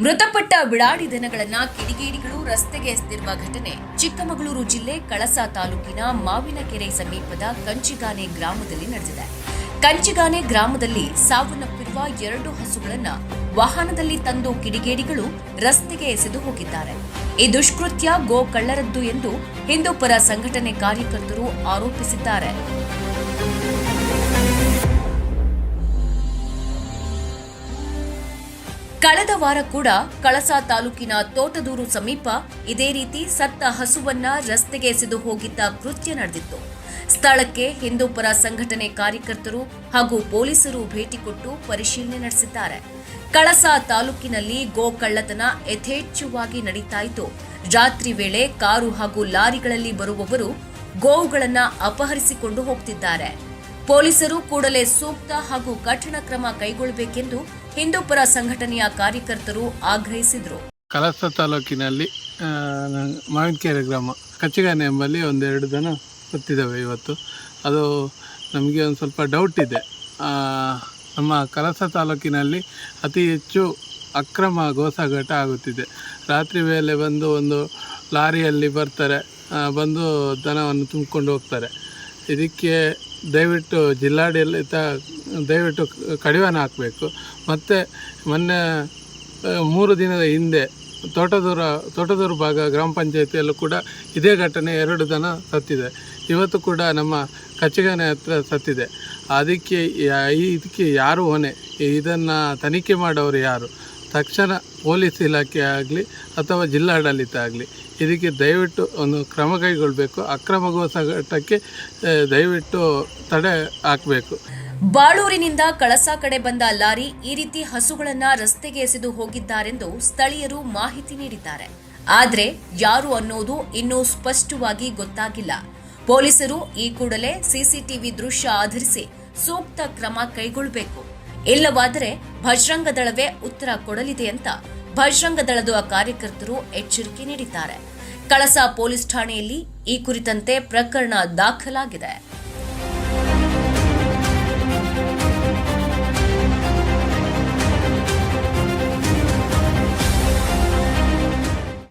ಮೃತಪಟ್ಟ ಬಿಡಾಡಿ ದನಗಳನ್ನ ಕಿಡಿಗೇಡಿಗಳು ರಸ್ತೆಗೆ ಎಸೆದಿರುವ ಘಟನೆ ಚಿಕ್ಕಮಗಳೂರು ಜಿಲ್ಲೆ ಕಳಸ ತಾಲೂಕಿನ ಮಾವಿನಕೆರೆ ಸಮೀಪದ ಕಂಚಿಗಾನೆ ಗ್ರಾಮದಲ್ಲಿ ನಡೆದಿದೆ. ಕಂಚಿಗಾನೆ ಗ್ರಾಮದಲ್ಲಿ ಸಾವನ್ನಪ್ಪಿರುವ ಎರಡು ಹಸುಗಳನ್ನ ವಾಹನದಲ್ಲಿ ತಂದು ಕಿಡಿಗೇಡಿಗಳು ರಸ್ತೆಗೆ ಎಸೆದು ಹೋಗಿದ್ದಾರೆ. ಈ ದುಷ್ಕೃತ್ಯ ಗೋ ಕಳ್ಳರದ್ದು ಎಂದು ಹಿಂದೂಪರ ಸಂಘಟನೆ ಕಾರ್ಯಕರ್ತರು ಆರೋಪಿಸಿದ್ದಾರೆ. ಕಳೆದ ವಾರ ಕೂಡ ಕಳಸಾ ತಾಲೂಕಿನ ತೋಟದೂರು ಸಮೀಪ ಇದೇ ರೀತಿ ಸತ್ತ ಹಸುವನ್ನ ರಸ್ತೆಗೆ ಎಸೆದು ಹೋಗಿದ್ದ ಕೃತ್ಯ ನಡೆದಿತ್ತು. ಸ್ಥಳಕ್ಕೆ ಹಿಂದೂಪರ ಸಂಘಟನೆ ಕಾರ್ಯಕರ್ತರು ಹಾಗೂ ಪೊಲೀಸರು ಭೇಟಿ ಕೊಟ್ಟು ಪರಿಶೀಲನೆ ನಡೆಸಿದ್ದಾರೆ. ಕಳಸಾ ತಾಲೂಕಿನಲ್ಲಿ ಗೋ ಕಳ್ಳತನ ಯಥೇಚ್ಛವಾಗಿ ನಡೀತಾ ಇತ್ತು. ರಾತ್ರಿ ವೇಳೆ ಕಾರು ಹಾಗೂ ಲಾರಿಗಳಲ್ಲಿ ಬರುವವರು ಗೋವುಗಳನ್ನ ಅಪಹರಿಸಿಕೊಂಡು ಹೋಗ್ತಿದ್ದಾರೆ. ಪೊಲೀಸರು ಕೂಡಲೇ ಸೂಕ್ತ ಹಾಗೂ ಕಠಿಣ ಕ್ರಮ ಕೈಗೊಳ್ಳಬೇಕೆಂದು ಹಿಂದೂಪರ ಸಂಘಟನೆಯ ಕಾರ್ಯಕರ್ತರು ಆಗ್ರಹಿಸಿದರು. ಕಲಸ ತಾಲೂಕಿನಲ್ಲಿ ಮಾವಿನಕೆರೆ ಗ್ರಾಮ, ಕಚ್ಚಿಗಾನೆ ಎಂಬಲ್ಲಿ ಒಂದೆರಡು ದನ ಸತ್ತಿದ್ದಾವೆ ಇವತ್ತು. ಅದು ನಮಗೆ ಒಂದು ಸ್ವಲ್ಪ ಡೌಟ್ ಇದೆ. ನಮ್ಮ ಕಲಸ ತಾಲೂಕಿನಲ್ಲಿ ಅತಿ ಹೆಚ್ಚು ಅಕ್ರಮ ಗೋಸಾಗಾಟ ಆಗುತ್ತಿದೆ. ರಾತ್ರಿ ವೇಳೆ ಬಂದು ಒಂದು ಲಾರಿಯಲ್ಲಿ ಬರ್ತಾರೆ ಬಂದು ದನವನ್ನು ತುಂಬಿಕೊಂಡು ಹೋಗ್ತಾರೆ. ಇದಕ್ಕೆ ದಯವಿಟ್ಟು ಜಿಲ್ಲಾಡಳಿತ, ದಯವಿಟ್ಟು ಕಡಿವಾಣ ಹಾಕಬೇಕು. ಮತ್ತು ಮೊನ್ನೆ ಮೂರು ದಿನದ ಹಿಂದೆ ತೋಟದೂರ, ತೋಟದೂರು ಭಾಗ ಗ್ರಾಮ ಪಂಚಾಯತಿಯಲ್ಲೂ ಕೂಡ ಇದೇ ಘಟನೆ ಎರಡು ದಿನ ಸತ್ತಿದೆ. ಇವತ್ತು ಕೂಡ ನಮ್ಮ ಕಚ್ಚಗಾನೆ ಹತ್ರ ಸತ್ತಿದೆ. ಅದಕ್ಕೆ ಇದಕ್ಕೆ ಯಾರು ಹೊಣೆ? ಇದನ್ನು ತನಿಖೆ ಮಾಡೋರು ಯಾರು? ತಕ್ಷಣ ಪೊಲೀಸ್ ಇಲಾಖೆ ಆಗಲಿ ಅಥವಾ ಜಿಲ್ಲಾಡಳಿತ ಆಗಲಿ ಇದಕ್ಕೆ ದಯವಿಟ್ಟು ಒಂದು ಕ್ರಮ ಕೈಗೊಳ್ಳಬೇಕು ಅಕ್ರಮ ಗೋಸಾಗಾಟಕ್ಕೆ ಆ, ದಯವಿಟ್ಟು ತಡೆ ಹಾಕಬೇಕು. ಬಾಳೂರಿನಿಂದ ಕಳಸ ಕಡೆ ಬಂದ ಲಾರಿ ಈ ರೀತಿ ಹಸುಗಳನ್ನು ರಸ್ತೆಗೆ ಎಸೆದು ಹೋಗಿದ್ದಾರೆಂದು ಸ್ಥಳೀಯರು ಮಾಹಿತಿ ನೀಡಿದ್ದಾರೆ. ಆದರೆ ಯಾರು ಅನ್ನೋದು ಇನ್ನೂ ಸ್ಪಷ್ಟವಾಗಿ ಗೊತ್ತಾಗಿಲ್ಲ. ಪೊಲೀಸರು ಈ ಕೂಡಲೇ ಸಿಸಿಟಿವಿ ದೃಶ್ಯ ಆಧರಿಸಿ ಸೂಕ್ತ ಕ್ರಮ ಕೈಗೊಳ್ಳಬೇಕು ಇಲ್ಲವಾದರೆ ಭಜರಂಗ ದಳವೇ ಉತ್ತರ ಕೊಡಲಿದೆ ಅಂತ ಭಜರಂಗ ದಳದ ಕಾರ್ಯಕರ್ತರು ಎಚ್ಚರಿಕೆ ನೀಡಿದ್ದಾರೆ. ಕಳಸ ಪೊಲೀಸ್ ಠಾಣೆಯಲ್ಲಿ ಈ ಕುರಿತಂತೆ ಪ್ರಕರಣ ದಾಖಲಾಗಿದೆ.